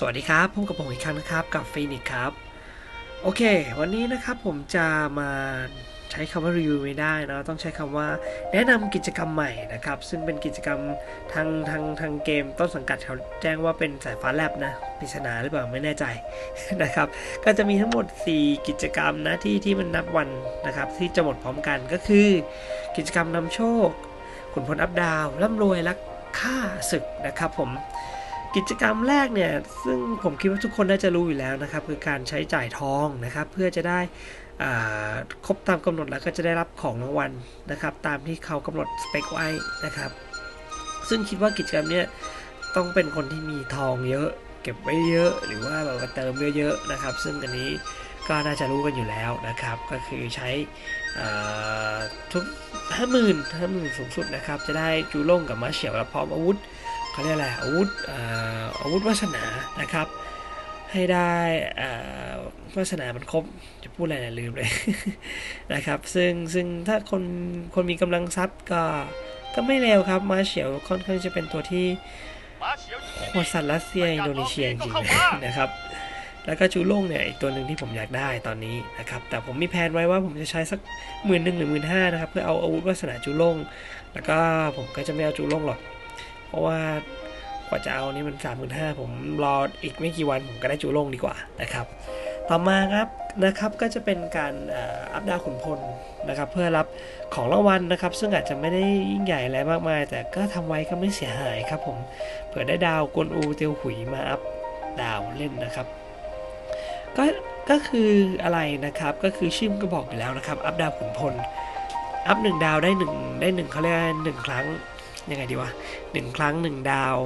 สวัสดีครับพบกับผมอีกครั้งนะครับกับฟีนิกครับ โอเค วันนี้นะครับผมจะมาใช้คำว่ารีวิวไม่ได้นะต้องใช้คำว่าแนะนำกิจกรรมใหม่นะครับ ซึ่งเป็นกิจกรรมทางทางทางเกมต้นสังกัดเขาแจ้งว่าเป็นสายฟ้าแลบนะปริศนาหรือเปล่าไม่แน่ใจนะครับ ก็จะมีทั้งหมด 4 กิจกรรมนะที่ที่มันนับวันนะครับ ที่จะหมดพร้อมกันก็คือ กิจกรรมนำโชคขุนพลอัพดาวร่ำรวยและฆ่าศึกนะครับผม กิจกรรมแรกเนี่ยซึ่งผมคิดว่าทุกคนน่าจะรู้อยู่แล้วนะครับ คือการใช้จ่ายทองนะครับ เพื่อจะได้ครบตามกำหนดแล้วก็จะได้รับของรางวัลนะครับ ตามที่เขากำหนดสเปคไว้นะครับ ซึ่งคิดว่ากิจกรรมเนี้ยต้องเป็นคนที่มีทองเยอะ เก็บไว้เยอะ หรือว่าแบบเติมเยอะๆนะครับ ซึ่งอันนี้ก็น่าจะรู้กันอยู่แล้วนะครับ ก็คือใช้ทุกห้าหมื่นห้าหมื่นสูงสุดนะครับ จะได้จูล่งกับมาเฉียวและพร้อมอาวุธ เขาเรียกอะไรอาวุธอาวุธวาสนานะครับ ให้ได้วาสนามันครบจะพูดอะไรนะลืมเลยนะครับ ซึ่งซึ่งถ้าคนคนมีกำลังทรัพย์ก็ก็ไม่เลวครับมาเฉียวค่อนข้างจะเป็นตัวที่โหดสัตว์รัสเซียอินโดนีเซียจริงๆนะครับ แล้วก็จูโล่งเนี่ยอีกตัวหนึ่งที่ผมอยากได้ตอนนี้นะครับ แต่ผมมีแผนไว้ว่าผมจะใช้สักหมื่นหนึ่งหรือหมื่นห้านะครับ เพื่อเอาอาวุธวาสนาจูโล่งแล้วก็ผมก็จะไม่เอาจูโล่งหรอก เพราะว่ากว่าจะเอานี่มันสามหมื่นห้าผมรออีกไม่กี่วันผมก็ได้จูโล่งดีกว่านะครับ ต่อมาครับนะครับก็จะเป็นการอัพดาวขุนพลนะครับเพื่อรับของรางวัลนะครับ ซึ่งอาจจะไม่ได้ยิ่งใหญ่อะไรมากมาย แต่ก็ทำไว้ก็ไม่เสียหายครับผมเผื่อได้ดาวกวนอูเตียวหุยมาอัพดาวเล่นนะครับก็ก็คืออะไรนะครับก็คือชื่อมก็บอกอยู่แล้วนะครับ อัพดาวขุนพลอัพหนึ่งดาวได้หนึ่งได้หนึ่งเขาเรียกหนึ่งครั้ง ยังไงดีวะหนึ่งครั้งหนึ่งดาว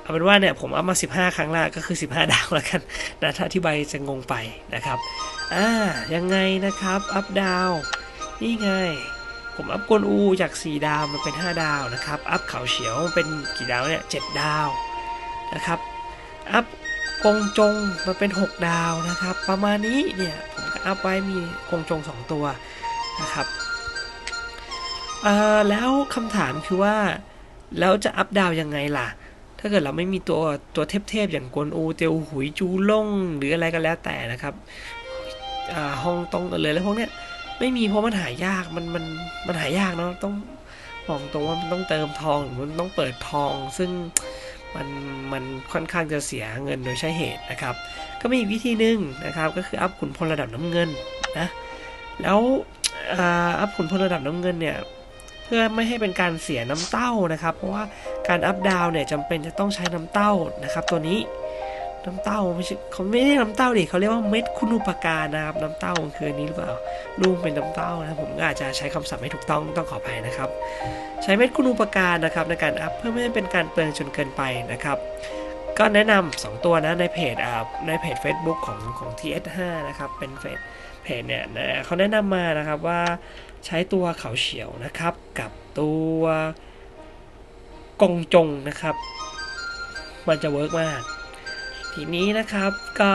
เอาเป็นว่าเนี่ยผมเอามา 15 ครั้งแรกก็คือ 15 ดาวแล้วกันนะถ้าอธิบายจะงงไปนะครับอ่ายังไงนะครับอัพดาวนี่ไง ผมอัพกวนอูจาก 4 ดาวมาเป็น 5 ดาวนะครับอัพเขาเฉียวมาเป็นกี่ดาวเนี่ย7ดาวนะครับอัพกงจงมาเป็น 6 ดาวนะครับ ประมาณนี้เนี่ยผมก็อัพไว้มีกงจง 2 ตัวนะครับ เออแล้วคำถามคือว่า แล้วจะอัพดาวยังไงล่ะ ถ้าเกิดเราไม่มีตัวตัวเทพๆอย่างกวนอูเตียวหุยจูล่งหรืออะไรก็แล้วแต่นะครับอ่าฮองตงเลยแล้วพวกเนี้ยไม่มีเพราะมันหายากมันมันมันหายากเนาะต้องบอกตรงว่ามันต้องเติมทองหรือมันต้องเปิดทอง ซึ่งมันมันค่อนข้างจะเสียเงินโดยใช้เหตุนะครับ ก็มีอีกวิธีหนึ่งนะครับ ก็คืออัพขุนพลระดับน้ำเงินนะแล้วอัพขุนพลระดับน้ำเงินเนี่ย เพื่อไม่ให้เป็นการเสียน้ำเต้านะครับ เพราะว่าการอัพดาวเนี่ยจำเป็นจะต้องใช้น้ำเต้านะครับ ตัวนี้น้ำเต้าไม่ใช่เขาไม่เรียกน้ำเต้าดิเขาเรียกว่าเม็ดคุณูปการนะครับน้ำเต้าคืออันนี้หรือเปล่าลูกเป็นน้ำเต้านะผมก็อาจจะใช้คำศัพท์ไม่ถูกต้องต้องขออภัยนะครับ ใช้เม็ดคุณูปการนะครับในการอัพเพื่อไม่ให้เป็นการเปลืองจนเกินไปนะครับ ก็แนะนำสองตัวนะในเพจอ่าในเพจ Facebook ของของ TS5 นะครับเป็นเพจเพจเนี่ยเขาแนะนำมานะครับว่า ใช้ตัวเขาเฉียวนะครับ กับตัวกงจงนะครับ มันจะเวิร์กมาก ทีนี้นะครับก็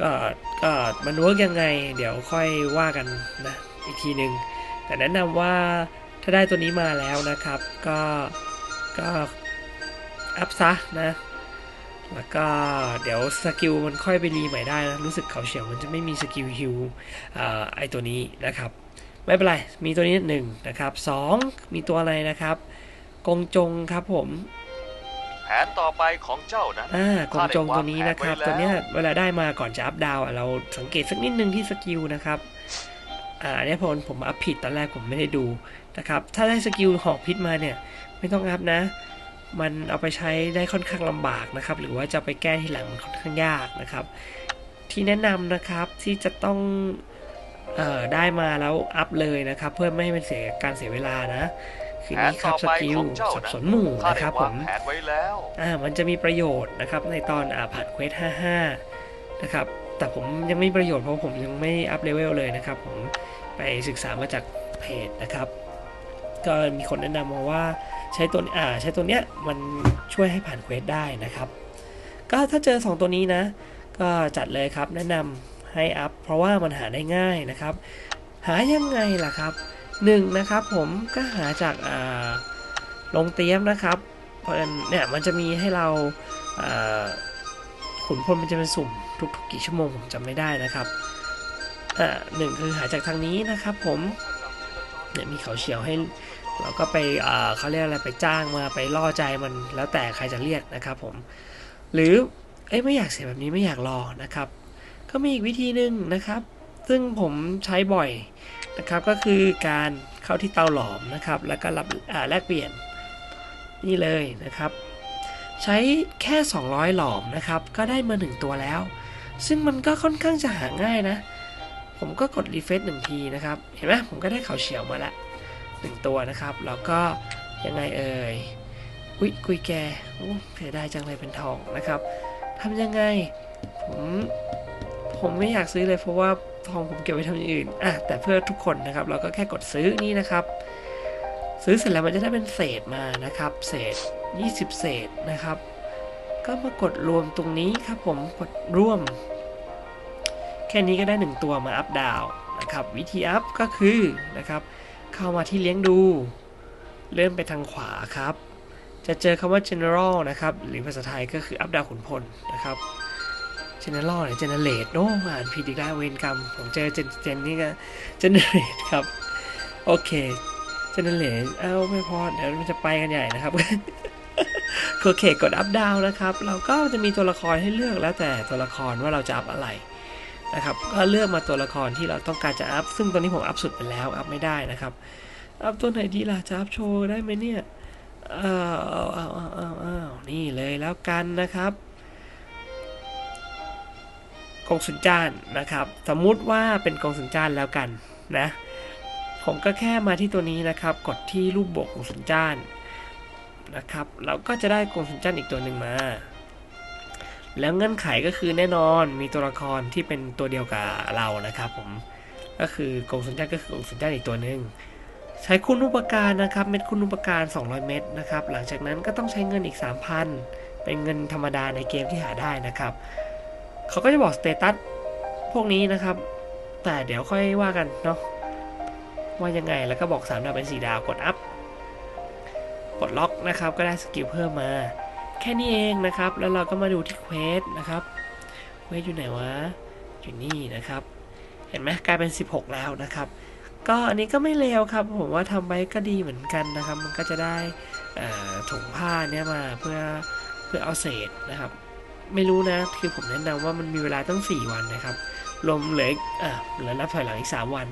ก็ก็มันเวิร์กยังไง เดี๋ยวค่อยว่ากันนะอีกทีหนึ่งแต่แนะนำว่าถ้าได้ตัวนี้มาแล้วนะครับ ก็ก็อัพซะนะแล้วก็เดี๋ยวสกิลมันค่อยไปรีใหม่ได้นะ รู้สึกเขาเฉียวมันจะไม่มีสกิลฮิวไอตัวนี้นะครับ ไม่เป็นไร มีตัวนี้หนึ่งนะครับสองมีตัวอะไรนะครับ กงจงครับผมแผนต่อไปของเจ้านะอ่ากงจงตัวนี้นะครับ ตัวเนี้ยเวลาได้มาก่อนจะอัพดาวอะเราสังเกตสักนิดนึงที่สกิลนะครับอ่าอันเนี่ยพอผมอัพผิดตอนแรกผมไม่ได้ดูนะครับ ถ้าได้สกิลหอกพิษมาเนี่ย ไม่ต้องอัพนะ มันเอาไปใช้ได้ค่อนข้างลำบากนะครับ หรือว่าจะไปแก้ทีหลังมันค่อนข้างยากนะครับ ที่แนะนำนะครับที่จะต้องเอ่อ ได้มาแล้วอัพเลยนะครับ เพื่อไม่ให้มันเสียการเสียเวลานะคือแผนนี้ครัต่บอสไปกิลของเจ้าสับนะสนหมู่ข้านะได้ครับผวางมแผนไว้แล้วอ่ามันจะมีประโยชน์นะครับในตอนอ่าผ่านเควส 55 นะครับ แต่ผมยังไม่มีประโยชน์เพราะผมยังไม่อัพเลเวลเลยนะครับ ผมไปศึกษามาจากเพจนะครับ ก็มีคนแนะนำมาว่าใช้ตัวอ่าใช้ตัวเนี้ยมันช่วยให้ผ่านเควสได้นะครับ ก็ถ้าเจอ 2 ตัวนี้นะ ก็จัดเลยครับแนะนำ ให้อัพเพราะว่ามันหาได้ง่ายนะครับ หายังไงล่ะครับหนึ่งนะครับผมก็หาจากาลงเตรียมนะครับเพราะเนี่ยมันจะมีให้เราาขุนพลมันจะเป็นสุ่มทุกๆกี่ชั่วโมงผมจำไม่ได้นะครับหนึ่งคือหาจากทางนี้นะครับผมเนี่ยมีเขาเฉียวให้เราก็ไปเขาเรียกอะไรไปจ้างมาไปล่อใจมันแล้วแต่ใครจะเรียกนะครับผมหรือเอ้ยไม่อยากเสียแบบนี้ไม่อยากรอนะครับ ก็มีอีกวิธีหนึ่งนะครับ ซึ่งผมใช้บ่อยนะครับ ก็คือการเข้าที่เตาหลอมนะครับ แล้วก็รับแลกเปลี่ยนนี่เลยนะครับ ใช้แค่ 200 หลอมนะครับ ก็ได้มา 1 ตัวแล้ว ซึ่งมันก็ค่อนข้างจะหาง่ายนะ ผมก็กดรีเฟซหนึ่งทีนะครับ เห็นไหมผมก็ได้เขาเฉียวมาละหนึ่งตัวนะครับ แล้วก็ยังไงเอ่ยอุ้ยกุยแกอู้เสียดายจังเลยเป็นทองนะครับทำยังไง ผม ผมไม่อยากซื้อเลยเพราะว่าทองผมเก็บไว้ทำอย่างอื่นอะแต่เพื่อทุกคนนะครับ เราก็แค่กดซื้อนี่นะครับ ซื้อเสร็จแล้วมันจะได้เป็นเศษมานะครับ เศษ 20 เศษนะครับ ก็มากดรวมตรงนี้ครับผมกดร่วม แค่นี้ก็ได้ 1 ตัวมาอัพดาวนะครับ วิธีอัพก็คือนะครับ เข้ามาที่เลี้ยงดูเลื่อนไปทางขวาครับ จะเจอคำว่า general นะครับ หรือภาษาไทยก็คืออัพดาวขุนพลนะครับ general หรือ generate โอ้อ่านผิดอีกแล้วเวรกรรม ผมเจอ gen gen นี่ก็ generate ครับ โอเค generate เอ้าไม่พอเดี๋ยวมันจะไปกันใหญ่นะครับโอเคกดอัพดาวนะครับ เราก็จะมีตัวละครให้เลือกแล้วแต่ตัวละครว่าเราจะอัพอะไรนะครับ ก็เลือกมาตัวละครที่เราต้องการจะอัพ ซึ่งตัวนี้ผมอัพสุดไปแล้ว อัพไม่ได้นะครับ อัพตัวไหนดีล่ะจะอัพโชว์ได้ไหมเนี่ยอ้าวอ้าวอ้าวอ้าวอ้าวอ้าวนี่เลยแล้วกันนะครับ กองสุนจานนะครับ สมมุติว่าเป็นกองสุนจานแล้วกันนะ ผมก็แค่มาที่ตัวนี้นะครับ กดที่รูปบวกของสุนจานนะครับ เราก็จะได้กองสุนจานอีกตัวหนึ่งมา แล้วเงื่อนไขก็คือแน่นอนมีตัวละครที่เป็นตัวเดียวกับเรานะครับ ผม ก็คือกองสุนจานก็คือกองสุนจานอีกตัวหนึ่งใช้คุณอุปการนะครับ เม็ดคุณอุปการ 200 เม็ดนะครับ หลังจากนั้นก็ต้องใช้เงินอีก 3,000 เป็นเงินธรรมดาในเกมที่หาได้นะครับ เขาก็จะบอกสเตตัสพวกนี้นะครับ แต่เดี๋ยวค่อยว่ากันเนาะว่ายังไงแล้วก็บอก 3 ดาวเป็น 4 ดาวกดอัพกดล็อกนะครับ ก็ได้สกิลเพิ่มมา แค่นี้เองนะครับ แล้วเราก็มาดูที่เควสนะครับเควสอยู่ไหนวะอยู่นี่นะครับ เห็นไหมกลายเป็น 16 แล้วนะครับ ก็อันนี้ก็ไม่เลวครับ ผมว่าทำไปก็ดีเหมือนกันนะครับ มันก็จะได้ถุงผ้าเนี้ยมาเพื่อเพื่อเอาเศษนะครับ ไม่รู้นะ คือผมแนะนำว่ามันมีเวลาตั้ง 4 วันนะครับรวมเหลืออีกอ่าเหลือนับถอยหลังอีก 3 วัน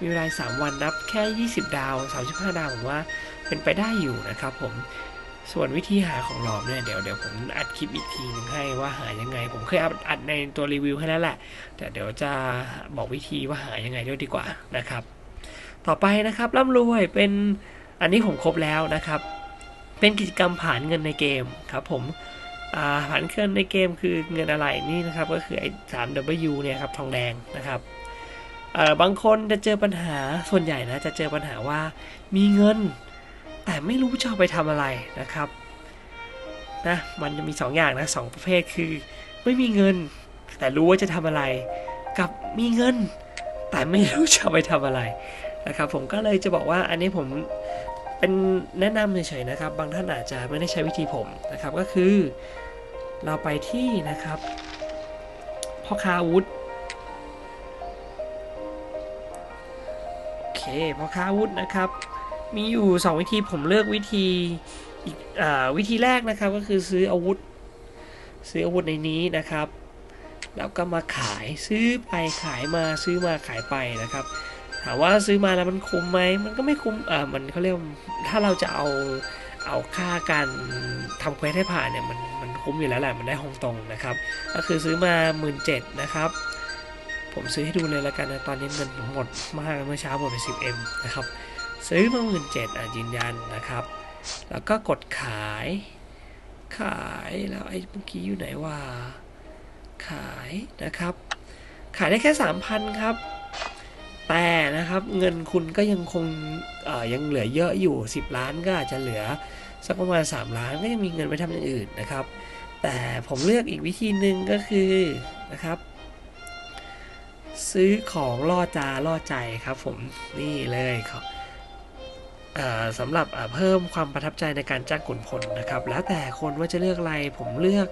มีเวลา3วันนับแค่ 20 ดาว 35 ดาวผมว่าเป็นไปได้อยู่นะครับผมส่วนวิธีหาของหลอมเนี่ยเดี๋ยวเดี๋ยวผมอัดคลิปอีกทีหนึงให้ว่าหายังไง ผมเคยอัดอัดในตัวรีวิวให้แล้วแหละ แต่เดี๋ยวจะบอกวิธีว่าหายังไงด้วยดีกว่านะครับ ต่อไปนะครับร่ำรวยเป็นอันนี้ผมครบแล้วนะครับ เป็นกิจกรรมผ่านเงินในเกมครับผม ผ่านเงินในเกมคือเงินอะไรนี่นะครับ ก็คือไอ้สาม W เนี่ยครับทองแดงนะครับบางคนจะเจอปัญหาส่วนใหญ่นะจะเจอปัญหาว่ามีเงิน แต่ไม่รู้จะเอาไปทำอะไรนะครับนะมันจะมีสองอย่างนะสองประเภทคือ ไม่มีเงิน แต่รู้ว่าจะทำอะไร กับมีเงิน แต่ไม่รู้จะไปทำอะไรนะครับ ผมก็เลยจะบอกว่าอันนี้ผมเป็นแนะนำเฉยๆนะครับ บางท่านอาจจะไม่ได้ใช้วิธีผมนะครับก็คือ เราไปที่นะครับ พ่อค้าอาวุธโอเคพ่อค้าอาวุธนะครับ มีอยู่ 2 วิธีผมเลือกวิธีอีกอวิธีแรกนะครับก็คือซื้ออาวุธ ซื้ออาวุธในนี้นะครับ แล้วก็มาขายซื้อไปขายมาซื้อมาขายไปนะครับ ถามว่าซื้อมาแล้วมันคุ้มไหมมันก็ไม่คุ้มอ่ามันเขาเรียกถ้าเราจะเอา เอาค่าการทำเควสให้ผ่านเนี่ยมันมันคุ้มอยู่แล้วแหละมันได้ฮองตรงนะครับ ก็คือซื้อมา1 7ื่นนะครับ ผมซื้อให้ดูเลยแล้วกันนะตอนนี้เงินผมหมดมากเมื่อเช้าหมดไป 10M นะครับ ซื้อมาหมื่นเจ็ดอะยืนยันนะครับ แล้วก็กดขายขายแล้วไอ้เมื่อกี้อยู่ไหนว่า ขายนะครับ ขายได้แค่สามพันครับ แต่นะครับเงินคุณก็ยังคงยังเหลือเยอะอยู่ 10 ล้านก็อาจจะเหลือสักประมาณ 3 ล้านก็ยังมีเงินไปทำอย่างอื่นนะครับ แต่ผมเลือกอีกวิธีหนึ่งก็คือนะครับ ซื้อของล่อจาล่อใจครับผมนี่เลยครับ สำหรับเพิ่มความประทับใจในการจ้างขุนพลนะครับ แล้วแต่คนว่าจะเลือกอะไรผมเลือก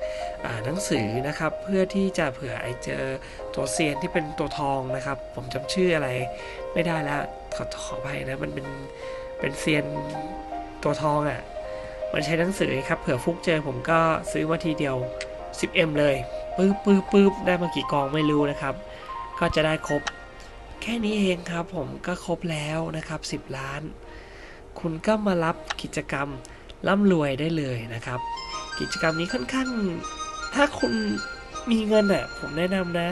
อหนังสือนะครับ เพื่อที่จะเผื่อไอเจอตัวเซียนที่เป็นตัวทองนะครับ ผมจำชื่ออะไรไม่ได้แล้วขอขออภัยนะมันเป็นเป็นเซียนตัวทองอะ่ะมันใช้หนังสือครับเผื่อฟุกเจอผมก็ซื้อมาทีเดียว 10M เลยปึ๊บปึ๊บปึ๊บได้มากี่กองไม่รู้นะครับ ก็จะได้ครบ แค่นี้เองครับผมก็ครบแล้วนะครับ 10 ล้าน คุณก็มารับกิจกรรมร่ำรวยได้เลยนะครับ กิจกรรมนี้ค่อนข้าง ถ้าคุณมีเงินอะผมแนะนำนะ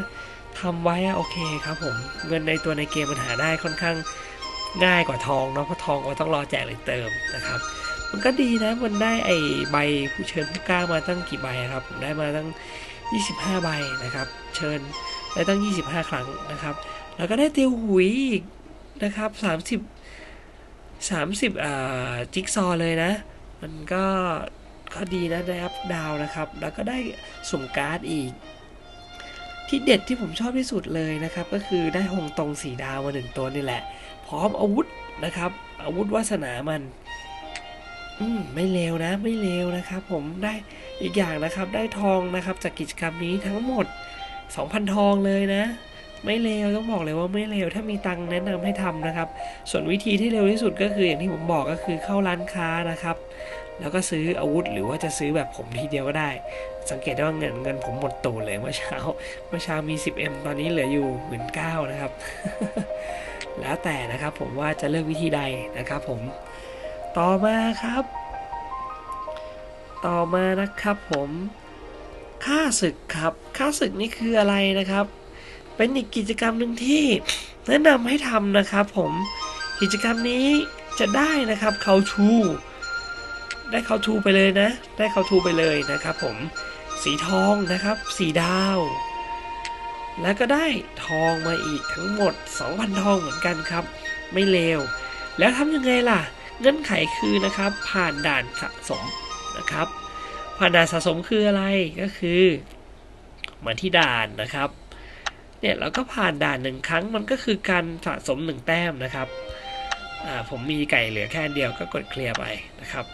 ทำไว้อะโอเคครับผมเงินในตัวในเกมมันหาได้ค่อนข้างง่ายกว่าทองเนาะเพราะทองก็ต้องรอแจกหรือเติมนะครับ มันก็ดีนะมันได้ไอใบผู้เชิญผู้กล้ามาตั้งกี่ใบอะครับผมได้มาตั้ง 25 ใบนะครับ เชิญได้ตั้ง 25 ครั้งนะครับ แล้วก็ได้เตียวหุยอีกนะครับ 30 30อ่าจิ๊กซอว์เลยนะ มันก็ก็ดีนะได้อัพดาวน์นะครับ แล้วก็ได้สุ่มการ์ดอีก ที่เด็ดที่ผมชอบที่สุดเลยนะครับ ก็คือได้หงตรงสีดาวมาหนึ่งตัวนี่แหละ พร้อมอาวุธนะครับ อาวุธวาสนามัน อืมไม่เลวนะ ไม่เลวนะครับ ผมได้อีกอย่างนะครับ ได้ทองนะครับ จากกิจกรรมนี้ทั้งหมด 2,000 ทองเลยนะ ไม่เลวต้องบอกเลยว่าไม่เลวถ้ามีตังแนะนำให้ทำนะครับ ส่วนวิธีที่เร็วที่สุดก็คืออย่างที่ผมบอกก็คือเข้าร้านค้านะครับ แล้วก็ซื้ออาวุธหรือว่าจะซื้อแบบผมทีเดียวก็ได้ สังเกตได้ว่าเงินเงินผมหมดตูเลยเมื่อเช้าเมื่อเช้ามี 10M ตอนนี้เหลืออยู่หมื่นเก้านะครับ แล้วแต่นะครับผมว่าจะเลือกวิธีใดนะครับ ผมต่อมาครับ ต่อมานะครับผมค่าศึกครับค่าศึกนี่คืออะไรนะครับ เป็นอีกกิจกรรมหนึ่งที่แนะนำให้ทำนะครับผมกิจกรรมนี้จะได้นะครับเขาชูได้เขาชูไปเลยนะ ได้เขาชูไปเลยนะครับ ผม สีทองนะครับ สีดาว แล้วก็ได้ทองมาอีกทั้งหมด 2,000 ทองเหมือนกันครับ ไม่เลว แล้วทำยังไงล่ะ เงื่อนไขคือนะครับ ผ่านด่านสะสมนะครับ ผ่านด่านสะสมคืออะไรก็คือ มาที่ด่านนะครับ เนี่ยเราก็ผ่านด่านหนึ่งครั้งมันก็คือการสะสมหนึ่งแต้มนะครับผมมีไก่เหลือแค่เดียวก็กดเคลียร์ไปนะครับ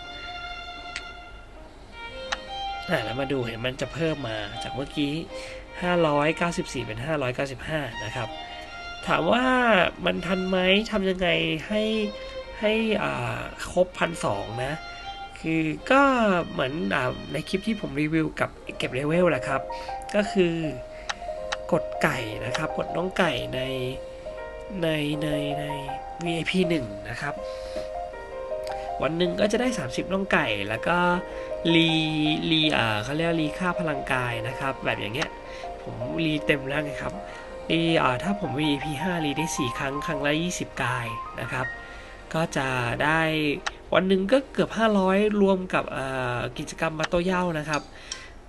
แล้วมาดูเห็นมันจะเพิ่มมาจากเมื่อกี้ 594 เป็น 595 นะครับ ถามว่ามันทันไหมทำยังไงให้ให้ครบพันสองนะ คือก็เหมือนอในคลิปที่ผมรีวิวกับเก็บเลเวลแหละครับ ก็คือ กดไก่นะครับ กดน้องไก่ในในในใน VIP 1 นะครับ วันหนึ่งก็จะได้ 30น้องไก่แล้วก็รีรีอ่าเขาเรียกรีค่าพลังกายนะครับ แบบอย่างเงี้ยผมรีเต็มแล้วไงครับรีอ่าถ้าผม VIP 5รีได้ 4 ครั้งครั้งละ 20 กายนะครับ ก็จะได้วันหนึ่งก็เกือบ 500 รวมกับกิจกรรมมาโตเย่านะครับ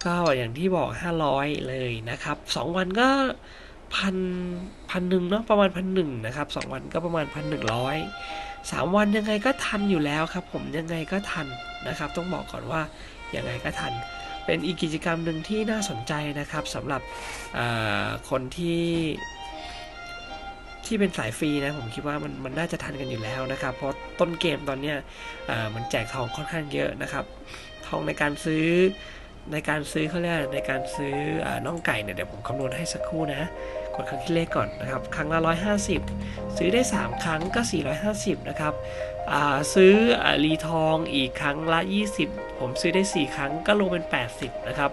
ก็อย่างที่บอก 500 เลยนะครับ 2 วันก็พันพันหนึ่งเนาะประมาณพันหนึ่งนะครับ2วันก็ประมาณพันหนึ่งร้อยสามวันยังไงก็ทันอยู่แล้วครับ ผมยังไงก็ทันนะครับ ต้องบอกก่อนว่ายังไงก็ทัน เป็นอีกกิจกรรมหนึ่งที่น่าสนใจนะครับสำหรับคนที่ที่เป็นสายฟรีนะผมคิดว่ามันมันน่าจะทันกันอยู่แล้วนะครับ เพราะต้นเกมตอนเนี้ยมันแจกทองค่อนข้างเยอะนะครับ ทองในการซื้อ ในการซื้อเขาเรียกในการซื้ออน่องไก่เนี่ยเดี๋ยวผมคำนวณให้สักครู่นะ กดครั้งที่เลขก่อนนะครับ ครั้งละ 150 ซื้อได้ 3 ครั้งก็ 450 นะครับซื้ออรีทองอีกครั้งละ 20 ผมซื้อได้ 4 ครั้งก็รวมเป็น 80 นะครับ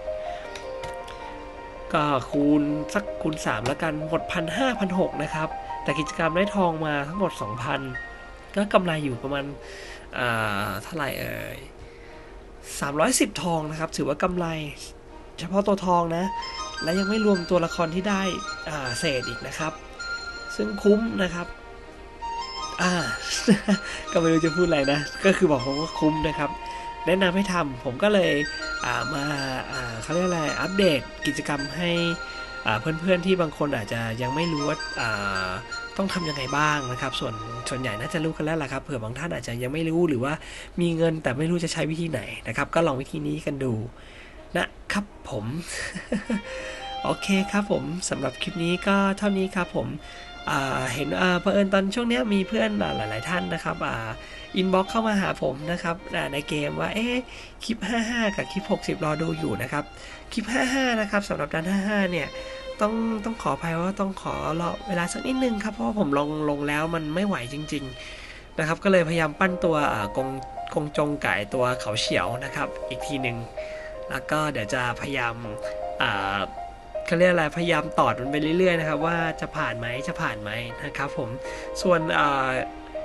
ก็คูณสักคูณ 3 แล้วกันหมดพันห้าพันหกนะครับ แต่กิจกรรมได้ทองมาทั้งหมด 2,000 ก็กำไรอยู่ประมาณเท่าไหร่เอ่ย 310 ทองนะครับ ถือว่ากำไร เฉพาะตัวทองนะ และยังไม่รวมตัวละครที่ได้อ่าเศษอีกนะครับ ซึ่งคุ้มนะครับอ่าก็ไม่รู้จะพูดอะไรนะ ก็คือบอกผมว่าคุ้มนะครับ แนะนำให้ทำผมก็เลยอ่ามาอ่าเขาเรียกอะไรอัปเดตกิจกรรมให้ เพื่อนๆที่บางคนอาจจะยังไม่รู้ว่าต้องทำยังไงบ้างนะครับ ส่วนส่วนใหญ่น่าจะรู้กันแล้วล่ะครับเผื่อบางท่านอาจจะยังไม่รู้หรือว่ามีเงินแต่ไม่รู้จะใช้วิธีไหนนะครับ ก็ลองวิธีนี้กันดูนะครับผมโอเคครับผมสำหรับคลิปนี้ก็เท่านี้ครับผมเห็นเผอิญตอนช่วงนี้มีเพื่อนหลาย ๆ ท่านนะครับอินบ็อกเข้ามาหาผมนะครับในเกมว่าเอ๊ะคลิป 55 กับคลิป 60 รอดูอยู่นะครับ คลิป 55 นะครับสำหรับดัน55 เนี่ยต้องต้องขออภัยว่าต้องขอรอเวลาสักนิดนึงครับเพราะว่าผมลงลงแล้วมันไม่ไหวจริง ๆนะครับ ก็เลยพยายามปั้นตัวอ่ากงกงจงไก่ตัวเขาเฉียวนะครับ อีกทีหนึ่งแล้วก็เดี๋ยวจะพยายามอ่าเขาเรียกอะไรพยายามตอดมันไปเรื่อยๆนะครับว่าจะผ่านไหมจะผ่านไหมนะครับผมส่วนอ่า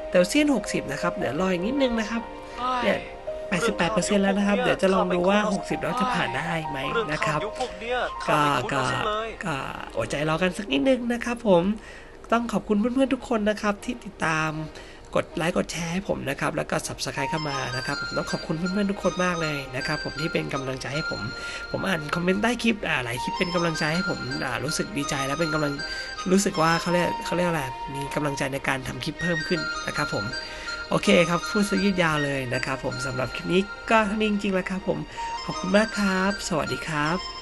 เตลเซียน60 นะครับเดี๋ยวรออีกนิดนึงนะครับเนี่ย 88%แล้วนะครับ เดี๋ยวจะลองดูว่า 60แล้วจะผ่านได้ไหมเรื่องนะครับข่าวยุคพวกเนี้ยก็ข้าไม่คุ้นก็เอาซะเลยก็อดใจรอกันสักนิดนึงนะครับผมต้องขอบคุณเพื่อนๆทุกคนนะครับที่ติดตามกดไลค์กดแชร์ให้ผมนะครับ แล้วก็ subscribe เข้ามานะครับผมต้องขอบคุณเพื่อนๆทุกคนมากเลยนะครับ ผมที่เป็นกำลังใจให้ผม ผมอ่านคอมเมนต์ใต้คลิปอ่าหลายคลิปเป็นกำลังใจให้ผมอ่ารู้สึกดีใจและเป็นกำลังรู้สึกว่าเขาเรียกเขาเรียกอะไรมีกำลังใจในการทำคลิปเพิ่มขึ้นนะครับ ผม โอเคครับพูดซะยืดยาวเลยนะครับผมสำหรับคลิปนี้ก็เท่านี้จริงๆแล้วครับผมขอบคุณมากครับ สวัสดีครับ